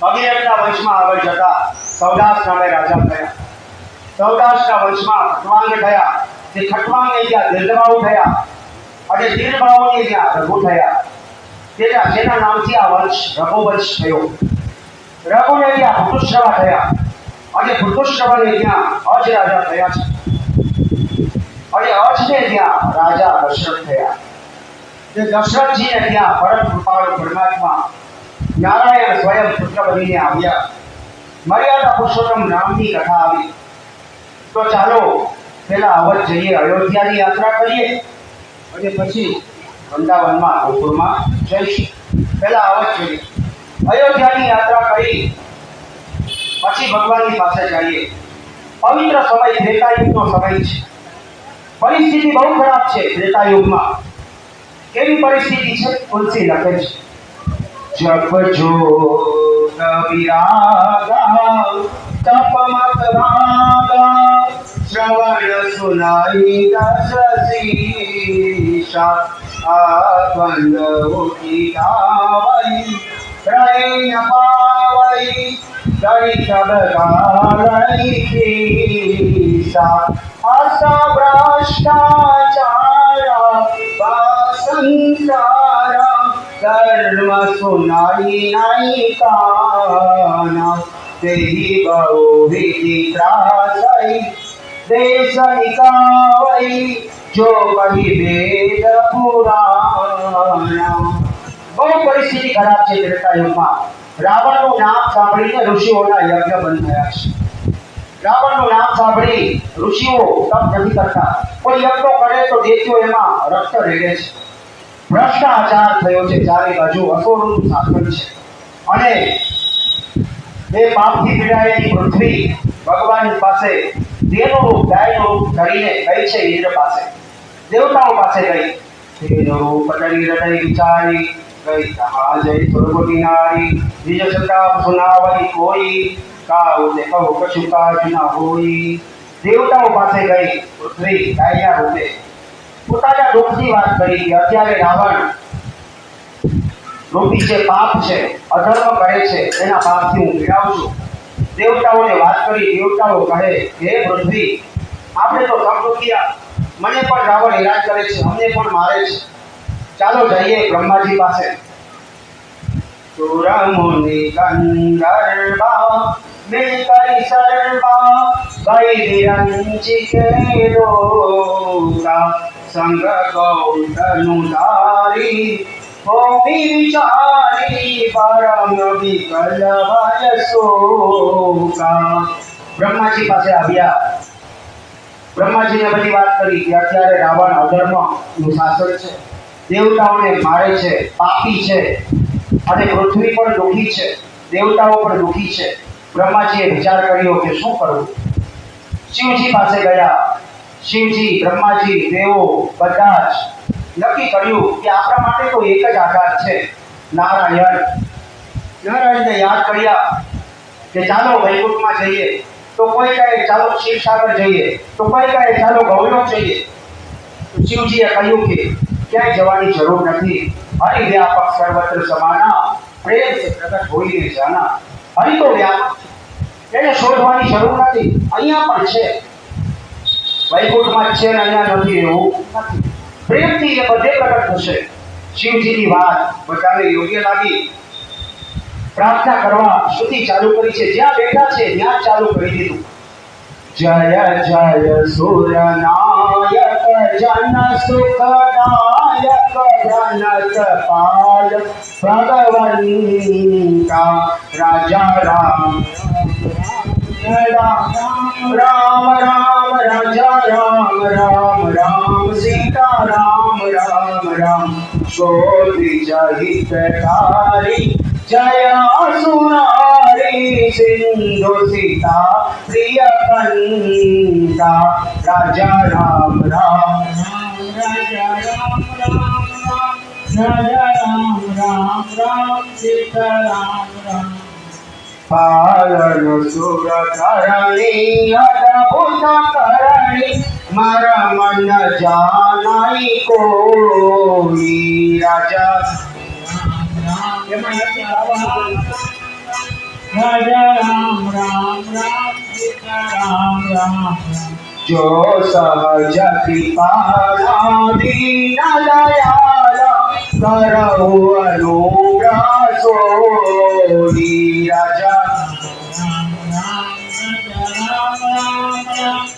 ભગીરથના વંશમાં આગળ જતા સૌદાસ નામે રાજા થયા સૌદાસના વંશમાં ખટવાંગ થયા તે ખટવાંગને ત્યાં દીર્ઘબાહુ થયા અને દીર્ઘબાહુને ત્યાં રઘુ થયા તેના જેના નામથી આ વંશ રઘુવંશ થયો રઘુને ત્યાં ભૂતુશ્રવા થયા અને ભૂતુશ્રવાને ત્યાં અજ રાજા થયા છે અને અજને ત્યાં રાજા દશરથ થયા તે દશરથજીને ત્યાં પરમ કૃપાળુ પરમાત્મા નારાયણ સ્વયં પુત્ર બનીને આવ્યા. મર્યાદા પુરુષોત્તમ નામની કથા આવી. તો ચાલો પેલા અવધ જઈએ અયોધ્યાની યાત્રા કરીએ અને પછી વૃંદાવનમાં ગોકુળમાં જઈશું. પેલા અવધ જઈએ. અયોધ્યાની યાત્રા કરી પછી ભગવાનની પાસે જઈએ. પવિત્ર સમય ત્રેતાયુગનો સમય છે. પરિસ્થિતિ બહુ ખરાબ છે ત્રેતાયુગમાં. કેવી પરિસ્થિતિ છે? તુલસી લખે છે. જપ જોગ વિરાગા તપ મત રાગા, શ્રવણ સુનાઈ દશીષા આત્મંદ ઉઠી ગાવઈ પ્રૈન પાવઈ દઈ શબ ગારઈ કીસા ભ્રષ્ટાચારા વાસંસારા ધર્મ સુનાઈ નાઈ કાના તેહી બહુ વિધિ ત્રાસઈ દેશ જો કહી વેદ પુરાણ બહુ પરિસ્થિતિ ખરાબ છે ત્રેતાયુગમાં રાવણનું નામ સાંભળીને ઋષિઓના યજ્ઞ બંધ થયા છે. રાવણનું નામ સાંભળી ઋષિઓ તપ નથી કરતા. કોઈ યજ્ઞ કરે તો દેશો એમાં રક્ત રેડે છે. ભ્રષ્ટાચાર થયો છે ચારે બાજુ અસુરોનું શાસન છે. અને એ પાપથી પીડાયેલી પૃથ્વી ભગવાન પાસે દેવનું રૂપ ધરીને ગઈ છે ઇન્દ્ર પાસે. દેવતાઓ પાસે ગઈ. તેનું રૂપ ધરી હૃદય વિચારી, ગઈ કહા જય સ્વર્ગોની નારી નિજ સતા સુનાવઈ કોઈ કાવ દેખો કશું કાજ ના હોય. દેવતાઓ પાસે ગઈ, પૃથ્વી ગાયના રૂપે પોતાના દુઃખની વાત કરી કે અત્યારે રાવણ રૂપી જે પાપ છે, અધર્મ કરે છે, એના પાપથી હું પીડાવું છું. દેવતાઓને વાત કરી, દેવતાઓ કહે, હે પૃથ્વી, આપણે તો દુખિયા મને પણ રાવણ હેરાન કરે છે, અમને પણ મારે છે. ચાલો જઈએ બ્રહ્માજી પાસે. સુરમુનિ ગંધર્વા મિલકરી સર્વા વૈરિયંચિકે લોકા સંગ શોકા બ્રહ્માજી પાસે આવ્યા. બ્રહ્માજીને બધી વાત કરી કે અત્યારે રાવણ અધર્મનું શાસન છે. દેવતાઓને મારે છે, પાપી છે. અને પૃથ્વી પણ દુઃખી છે. દેવતાઓ પણ દુઃખી છે. બ્રહ્માજીએ વિચાર કર્યો કે શું કરવું? શિવજી પાસે ગયા. શિવજી, બ્રહ્માજી, દેવો, બધા જ નક્કી કર્યું કે આપણા માટે તો એક જ આધાર છે. નારાયણ. નારાયણને યાદ કર્યા કે ચાલો વૈકુંઠમાં જઈએ, તો કોઈ કહે ચાલો શિવસાગર જઈએ, તો કોઈ કહે ચાલો ગૌરવ જઈએ. શિવજીએ કહ્યું કે ક્યાંય જવાની જરૂર નથી. હરિ વ્યાપક સર્વત્ર સમાના, પ્રેમ છે પ્રગટ હોઈને જાના. હરિ તો વ્યાપક એને શોધવાની જરૂર નથી. અહીંયા પણ છે. વૈકુંઠમાં છે ને અહીંયા નથી એવું નથી પ્રેમથી એ બધે પ્રગટ થશે. શિવજીની વાત બધાને યોગ્ય લાગી. પ્રાર્થના કરવા સુધી ચાલુ કરી છે. જ્યાં બેઠા છે ત્યાં ચાલુ કરી દીધું. જય જય, સુરનાયક, જન સુખદાયક, જનક પાલ, ભગવંતા, રાજા રામ. રામ રામ રામ રાજા રામ રામ રામ સીતા રામ રામ રામ શોભી જય હિતકારી જય સુનારી સિંધુ સીતા પ્રિય કંતા રાજા રામ રામ રાજા રામ રામ રાજા રામ રામ રામ સીતા રામ રામ પાલન સુર કરણી અદભુત કરણી મારા મન જાનાઈ કોઈ રાજા રામ રામ એમાં નથી આવવાનું. રાજા રામ રામ રામ સીતા રામ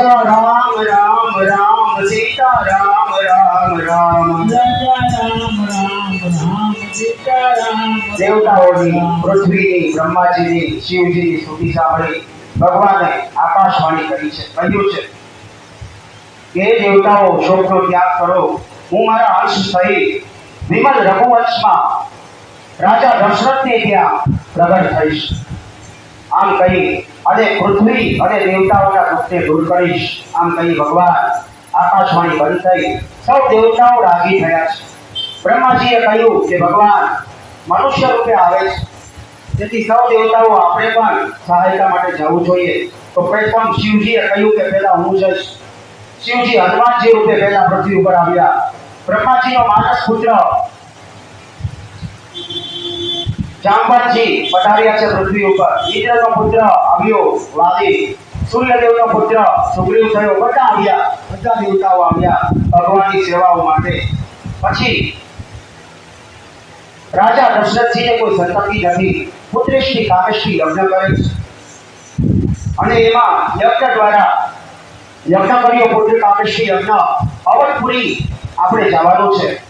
રાજા રામ રામ રામ સીતા રામ રામ. દેવતાઓની પૃથ્વીની બ્રહ્માજીની, શિવજીની સ્તુતિ સાંભળી ભગવાને આકાશવાણી કરી છે, કહ્યું છે કે દેવતાઓ, શોકનો ત્યાગ કરો. હું મારા અંશ સહિત વિમલ રઘુવંશમાં રાજા દશરથને ત્યાં પ્રગટ થઈશ. આમ કહી અને પૃથ્વી અને દેવતાઓના દુઃખને દૂર કરીશ. આમ કહી ભગવાન, આકાશવાણી બંધ થઈ. સૌ દેવતાઓ રાજી થયા છે. બ્રહ્માજીએ કહ્યું કે ભગવાન, મનુષ્ય રૂપે આવે છે. તેથી સૌ દેવતાઓ આપણે પણ સહાયતા માટે જવું જોઈએ. તો પ્રથમ શિવજીએ કહ્યું કે પહેલા હું જઈશ. શિવજી હનુમાનજી રૂપે પહેલા પૃથ્વી ઉપર આવ્યા. બ્રહ્માજીનો માનસ પુત્ર. જાંબવંતજી પધાર્યા છે પૃથ્વી ઉપર. ઇન્દ્રનો પુત્ર આવ્યો વાદી સૂર્યદેવનો પુત્ર સુગ્રીવ થયો. બધા આવ્યા. બધા દેવતાઓ આવ્યા ભગવાનની સેવાઓ માટે. પછી રાજા દશરથજીને કોઈ સંતતિ નથી. પુત્રેશ્રી કામેશ્રી લગ્ન કરે અને એમાં યજ્ઞ દ્વારા યજ્ઞ કર્યો પુત્ર કામેશ્રી યજ્ઞ અવધપુરી આપણે જવાનું છે.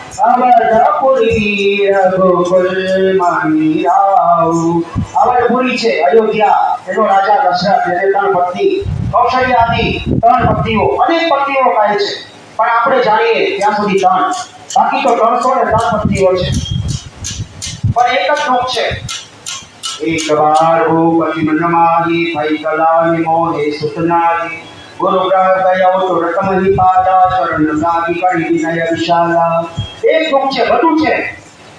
પણ આપણે જાણીએ ત્યાં સુધી ત્રણ બાકી તો ત્રણસો ને ત્રણ પત્નીઓ છે પણ એક જ દુઃખ છે એક વાર ભૂપતિ મનમાહી ભઈ કલાની મોહે સુતનારી ગુરુ ગ્રહ ગયો તો રતમહી પાદા ચરણ નાગી કરી વિનય વિશાલા એક દુઃખ છે બધું છે.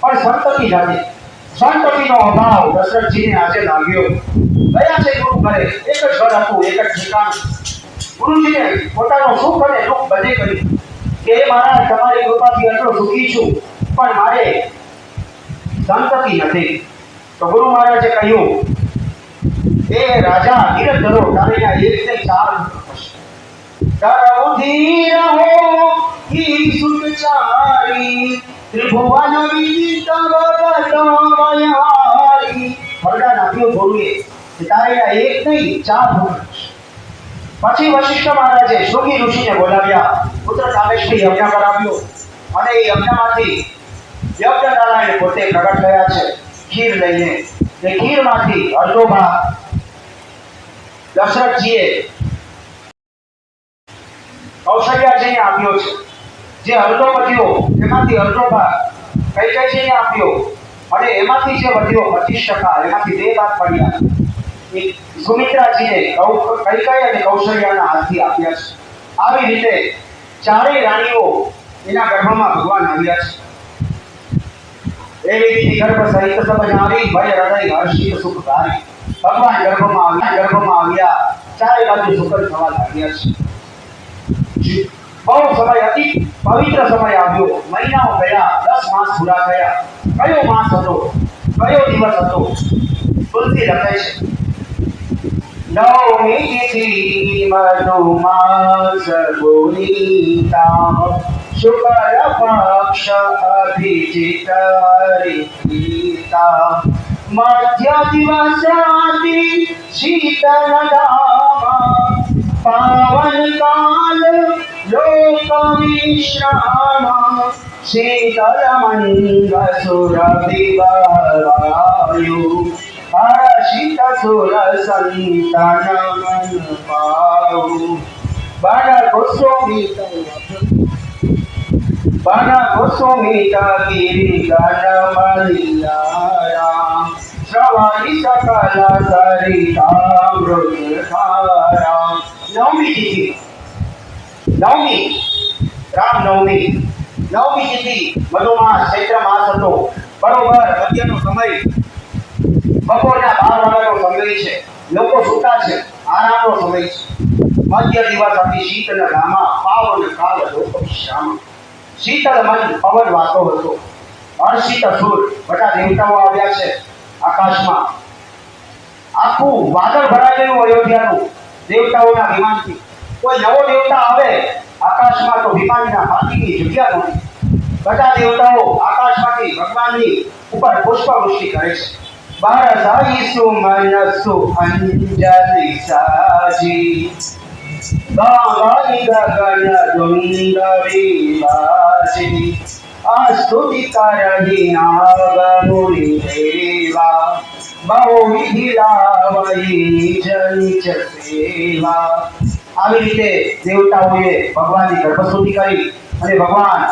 પણ સંતતિ નથી સંતતિનો અભાવ દશરથજીને આજે લાગ્યો. ગયા છે ગુરુ ઘરે. એક જ ઘર હતું, એક જ ઠેકાણ. ગુરુજીને પોતાનો સુખ અને દુઃખ બધે કર્યું. કે મારા, તમારી કૃપાથી એટલો સુખી છું, પણ મારે સંતતિ નથી. તો ગુરુ મહારાજે કહ્યું, એ રાજા, ધીરજ ધરો, તારે ત્યાં એક ને ચાર ધીર હો ઈ સુખચારી ત્રિભુવન વિદિત વદતમયારી ફરડા નાખ્યો ગુરુએ કે તારે એક નહીં, ચાર ભૂખ પછી વશિષ્ઠ મહારાજે શૃંગી ઋષિને બોલાવ્યા, પુત્ર સામેશ્રી યજ્ઞ કરાવ્યો અને એ યજ્ઞમાંથી યજ્ઞ નારાયણ પોતે પ્રગટ થયા છે. ખીર લઈને એ ખીરમાંથી અડધો ભાગ દશરથજીએ કૌશલ્યાજીને આપ્યો છે. જે અડધો વધ્યો, એમાંથી અડધો ભાગ. કૈકેયીજીને આપ્યો? અને એમાંથી જે વધ્યો, પચીસ ટકા, એમાંથી બે ભાગ પડ્યા. સુમિત્રાજીએ કઈ કૌ- કૈકેયી અને કૌશલ્યાના હાથથી આપ્યા છે. આવી રીતે ચારેય રાણીઓ એના ગર્ભમાં ભગવાન આવ્યા છે. એવી રીતે ગર્ભ સહિત સમજાવી ભય, હૃદય હર્ષિત સુખધારી ભગવાન ગર્ભમાં આવ્યા ગર્ભમાં આવ્યા, ચારે બાજુ સુખદ થવા લાગ્યા છે. બહુ સમય અતિ પવિત્ર સમય આવ્યો. મહિનાઓ ગયા, દસ માસ પૂરા થયા. કયો માસ હતો? કયો દિવસ હતો? તુલસી લખે છે. નવમી તિથિ મધુમાસ ગુણીતા શુક્લ પક્ષ અભિજિત રિતા મધ્ય દિવસાતિ શીતલ પાવન કાલ लोकविश्राम शीतलमङ्गसुरविवायु हर्षितसुरसन्तान मन पाऊ बड़ गोस्वामी बड़ गोस्वामी गिरि गण मलियारा श्रवणि सकल सरिता मृगधारा नवमी तिथि નવમી, રામ નવમી નવમી તિથિ મધુમાસ ચૈત્ર માસ હતો બરોબર મધ્યનો સમય. બપોરના બાર વાગ્યાનો સમય છે. લોકો સૂતા છે. આરામનો સમય છે. મધ્ય દિવસ અતિ શીતલ રામા, પાવન કાલ લોકો શ્યામ. શીતળ મન પવન વાતો હતો. હર્ષિત સુર બધા દેવતાઓ આવ્યા છે આકાશમાં. આખું વાદળ ભરાયેલું અયોધ્યાનું દેવતાઓના વિમાનથી કોઈ નવો દેવતા આવે, આકાશમાં તો વિમાનના હાથીની જગ્યા નથી બધા દેવતાઓ આકાશમાંથી ભગવાનની ઉપર પુષ્પવૃષ્ટિ કરે છે. બહુ વિધિલાવઈ જનિચ સેવા. આવી રીતે દેવતાઓએ ભગવાનની ગર્ભસ્તુતિ કરી અને ભગવાન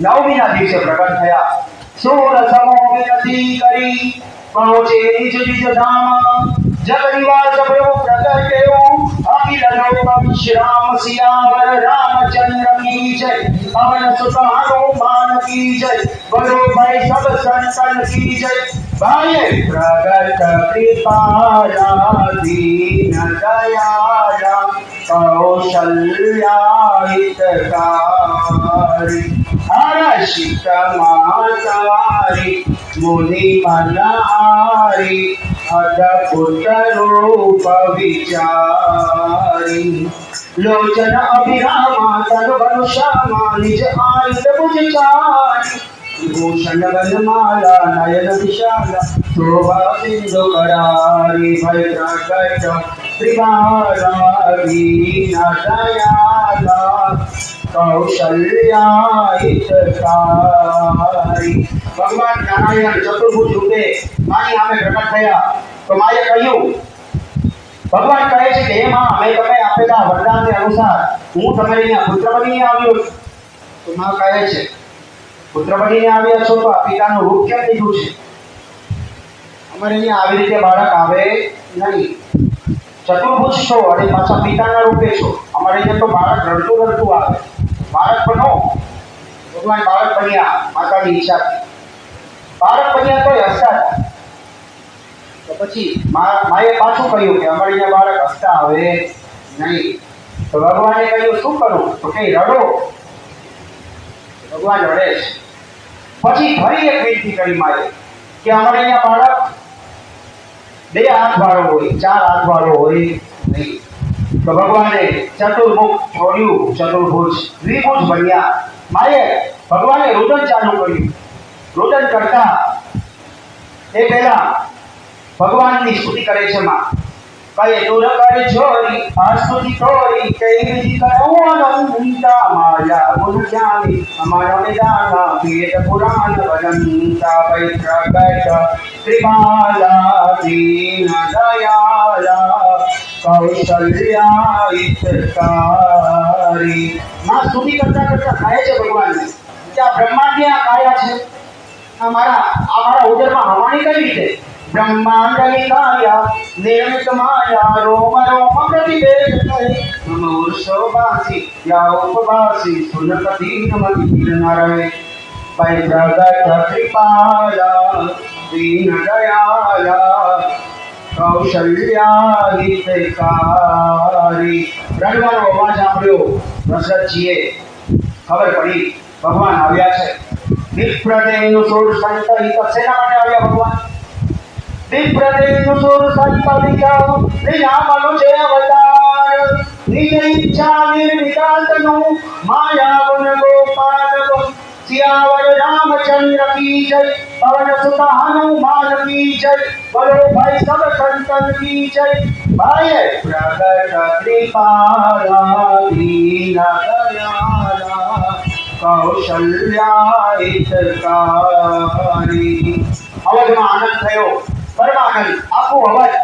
નવમીના દિવસે પ્રગટ થયા. સુર સમો વિનતી કરી પહોંચે નિજ નિજ ધામ. જગનિવાસ પ્રભુ પ્રગટ્યો અખિલ લોકમ શ્રામ સિયાવર રામચંદ્ર કી જય. પવન સુત હનુમાન કી જય. બોલો ભાઈ સબ સંતન કી જય. ભાઈ પ્રગટ કૃપાલા દીન દયાળા કૌશલ્યાહિતકારી હર્ષિત માતારી મુનિ મનહારી અદભુત રૂપ વિચારી લોચન અભિરામા તન વનુષામા નિજ આયુધ ભુજ ભગવાન નારાયણ ચતુર્ભુજ રૂપે માની સામે પ્રગટ થયા. તો માએ કહ્યું, ભગવાન કહે છે કે, હે માં, મેં તમે આપેલા વરદાનને અનુસાર હું તમારી પુત્ર બની આવ્યો તો માં કહે છે પુત્ર બનીને આવ્યા છો તો આ પિતાનું રૂપ કેમ લીધું છે? અમારે અહીંયા આવી રીતે બાળક આવે નહીં. ચતુર્ભુજ છો અને પાછા પિતાના રૂપે છો. અમારે અહીંયા તો બાળક રડતું રડતું આવે. બાળક બનો. ભગવાન બાળક બન્યા માતાની ઈચ્છા બાળક બન્યા તોય હસતા તો પછી માએ પાછું કહ્યું કે અમારે અહીંયા બાળક હસતા આવે નહીં. તો ભગવાને કહ્યું, શું કરું? તો કઈ રડો. ભગવાન રડે છે. પછી ફરી એક વિનંતી કરી મારે કે અમારે અહીંયા બાળક બે હાથ વાળો હોય, ચાર હાથ વાળો હોય નહીં. તો ભગવાને ચતુર્મુખ છોડ્યું, ચતુર્ભુજ દ્વિભુજ બન્યા. માએ ભગવાને રુદન ચાલુ કર્યું. રુદન કરતા એ પહેલા ભગવાનની સ્તુતિ કરે છે માં. કઈ દૂર કર છોરી આ સ્તુતિ તોરી કઈ બીજી કરું અનંતા માયા ગુણ જાની અમારા નિદાના પેટ પુરાણ વદંતા વૈ પ્રગટ ત્રિમાલા દીન દયાલા કૌશલ્યા ઇતકારી માં સ્તુતિ કરતા કરતા થાય છે ભગવાન કે આ બ્રહ્માંડની આ કાયા છે? આ મારા, આ ઉદરમાં હવાની કઈ રીતે? બ્રહ્માંડ નિકાયા નિર્મિત માયા રોમ રોમ પ્રતિભેદ થઈ મમ ઉર્ષો વાસી યા ઉપવાસી સુનપતિ નમતિ નરવે પૈ કૃપાલા દીન દયાલા કૌશલ્યા હિતકારી રડવાનો અવાજ સાંભળ્યો દશરથજીએ ખબર પડી ભગવાન આવ્યા છે વિપ્રદેનું સુર સંતહિત શેના માટે આવ્યા ભગવાન વિપ્રદેનું સુર સંતહિત નિજામનો છે અવતાર નિજ ઈચ્છા નિર્વિકાતનું માયા ગુણ ગોપાલ સિયા સિયાવર રામચંદ્ર કી જય પવન સુત હનુમાન કી જય બોલો ભાઈ સબ સંતન કી જય ભાઈ પ્રગટ કૃપાલા દીન દયાલા કૌશલ્યા હિતકારી અવધમાં આનંદ થયો પરમ આનંદ આખું અવધ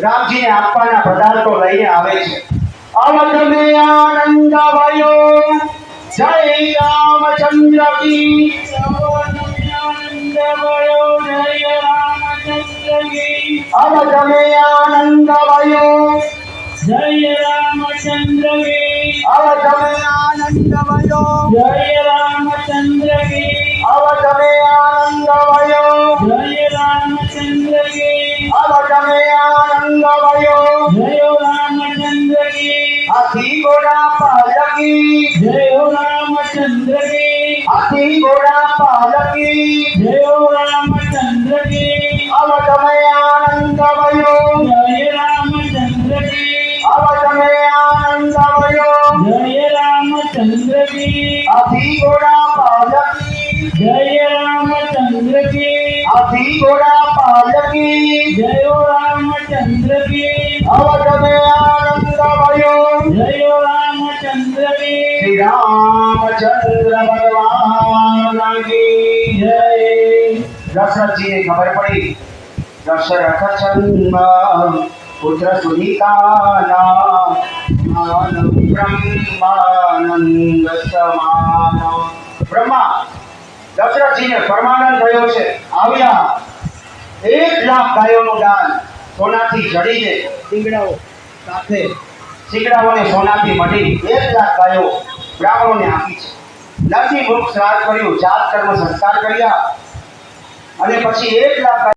રામજીને આપવાના પદાર્થો લઈને આવે છે. અવધ મે આનંદ ભયો જય રામચંદ્ર કી અવધ મે આનંદ ભયો જય રામચંદ્ર કી અવધ મે આનંદ ભયો જય રામચંદ્ર કી અવધ મે આનંદ ભયો મે આનંદ ભયો જય રામચંદ્ર કી હાથી ઘોડા પાલકી જય રામચંદ્ર કી હાથી ઘોડા પાલકી જય રામચંદ્ર કી અવધ મે આનંદ ભયો જય રામચંદ્ર કી અવધ મે આનંદ ભયો જય રામચંદ્ર કી હાથી ઘોડા પાલકી જય રામચંદ્ર કી હાથી ઘોડા પાલકી જય રામચંદ્ર કી અવધ મે આનંદ ભયો જય રામચંદ્ર કી રામચંદ્ર ભગવાન કી જય દશરથજીને ખબર પડી. દશરથ ચંદ્ર પુત્ર સુનિતાના બ્રહ્માનંદ સમાન બ્રહ્મા, દશરથજીને પરમાનંદ થયો છે. આવ્યા. એક લાખ ગાયોનું દાન સોનાથી જડીને શીંગડાઓ સાથે શીંગડાઓને સોનાથી મઢી એક લાખ ગાયો બ્રાહ્મણોને આપી છે. નથી મુખ શ્રાદ્ધ કર્યું, જાત કર્મ સંસ્કાર કર્યા અને પછી એક લાખ